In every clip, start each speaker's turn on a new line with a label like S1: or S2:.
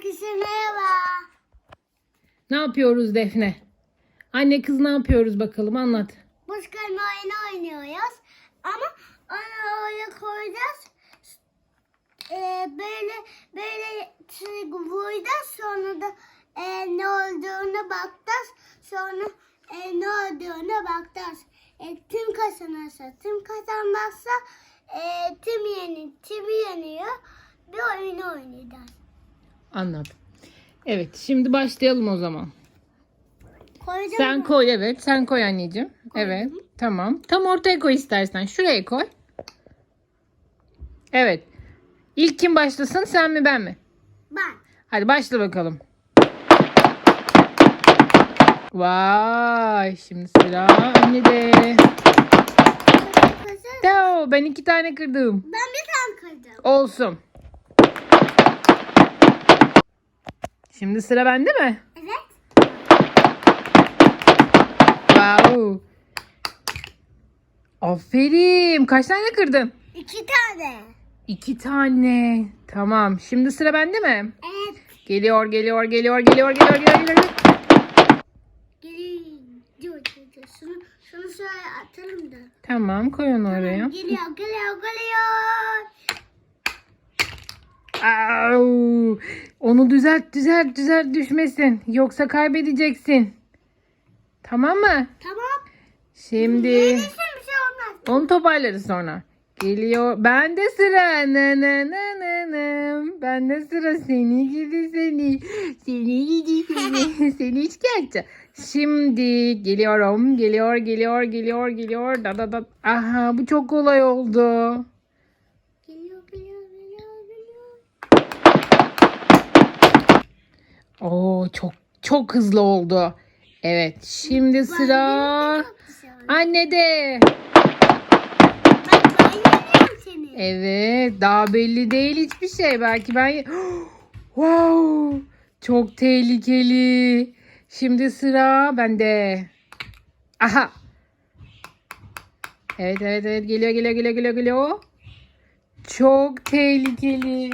S1: Herkese merhaba.
S2: Ne yapıyoruz Defne? Anne kız ne yapıyoruz bakalım anlat.
S1: Buz kırma oyunu oynuyoruz. Ama onu oraya koyacağız. Ee, böyle böyle vuracağız. Sonra da e, ne olduğunu bakacağız. Sonra e, ne olduğunu bakacağız. E, tim kazanırsa, tim kazanmazsa e, tim yeni, tim yeniyor. Bir oyunu oynayacağız.
S2: Anladım. Evet şimdi başlayalım o zaman.
S1: Koyacağım
S2: Sen
S1: mı?
S2: koy evet sen koy anneciğim. Evet tamam. Tam ortaya koy istersen. Şuraya koy. Evet. İlk kim başlasın sen mi ben mi?
S1: Ben.
S2: Hadi başla bakalım. Vay şimdi sıra annede.
S1: Hazır.
S2: Teo ben iki tane kırdım.
S1: Ben bir tane kırdım.
S2: Olsun. Şimdi sıra bende mi?
S1: Evet.
S2: Wow. Aferin. Kaç tane kırdın?
S1: İki tane.
S2: İki tane. Tamam. Şimdi sıra bende mi?
S1: Evet.
S2: Geliyor, geliyor, geliyor, geliyor, geliyor, geliyor, geliyor.
S1: Dur. Şunu, şunu şöyle atalım da.
S2: Tamam, koy onu oraya.
S1: Geliyor geliyor geliyor.
S2: Au! Onu düzelt, düzelt, düzelt düşmesin. Yoksa kaybedeceksin. Tamam mı?
S1: Tamam.
S2: Şimdi
S1: Gelirsin bir şey olmaz.
S2: onu toparlarız sonra. Geliyor. Bende sıra. Na na na na na. Bende sıra seni gidi seni. Seni gidi seni. seni şikayetçi. Şimdi geliyorum. Geliyor, geliyor, geliyor, geliyor. Da da da. Aha bu çok kolay oldu.
S1: Geliyor geliyor geliyor geliyor.
S2: Oo çok çok hızlı oldu. Evet, şimdi sıra
S1: yeniyorum seni.
S2: Evet, daha belli değil hiçbir şey. Belki ben Wow! Çok tehlikeli. Şimdi sıra bende. Aha. Evet, evet, evet. Geliyor, geliyor, geliyor, geliyor, geliyor. Çok tehlikeli.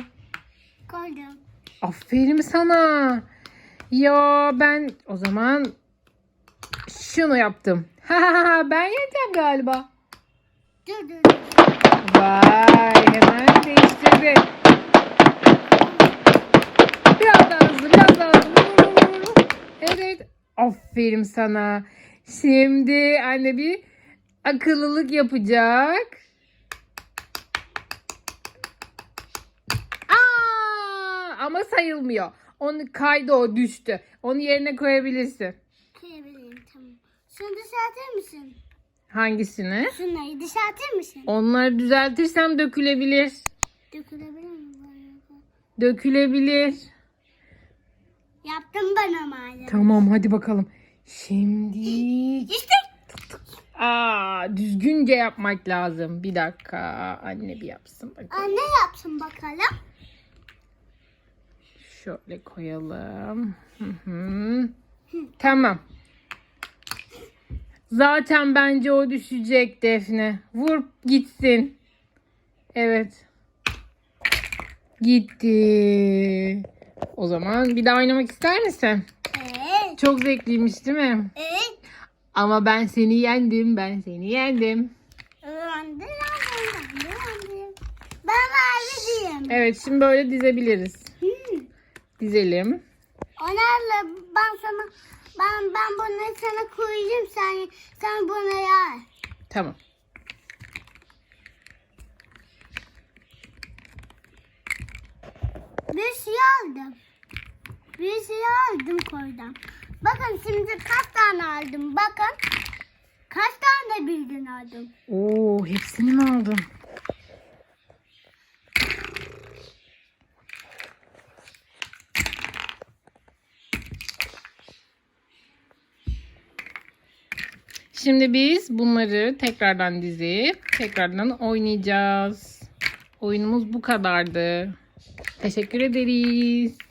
S1: Koydum.
S2: Aferin sana. Ya ben o zaman şunu yaptım. ben yeneceğim galiba. Vay hemen değiştirdi. Biraz daha hızlı biraz daha hızlı. Evet. Aferin sana. Şimdi anne bir akıllılık yapacak. Aa, ama sayılmıyor. Onu kaydı o düştü. Onu yerine koyabilirsin.
S1: Koyabilirim tamam. Şunu düzeltir misin?
S2: Hangisini?
S1: Şunları düzeltir misin?
S2: Onları düzeltirsem dökülebilir.
S1: Dökülebilir mi?
S2: Dökülebilir.
S1: Yaptım ben ama.
S2: Tamam hadi bakalım. Şimdi
S1: İşte.
S2: Aa, düzgünce yapmak lazım. Bir dakika. Anne bir yapsın bakalım.
S1: Anne yapsın bakalım.
S2: Şöyle koyalım. Hı hı. Tamam. Zaten bence o düşecek Defne. Vur gitsin. Evet. Gitti. O zaman bir daha oynamak ister misin?
S1: Evet.
S2: Çok zevkliymiş değil mi?
S1: Evet.
S2: Ama ben seni yendim. Ben seni yendim.
S1: Öğrendim. Ben valideyim.
S2: Evet şimdi böyle dizebiliriz. Dizelim.
S1: Onlarla ben sana ben ben bunu sana koyacağım sen sen bunu yer.
S2: Tamam.
S1: Bir şey aldım. Bir şey aldım koydum. Bakın şimdi kaç tane aldım bakın. Kaç tane bildin aldım.
S2: Oo hepsini mi aldın? Şimdi biz bunları tekrardan dizip tekrardan oynayacağız. Oyunumuz bu kadardı. Teşekkür ederiz.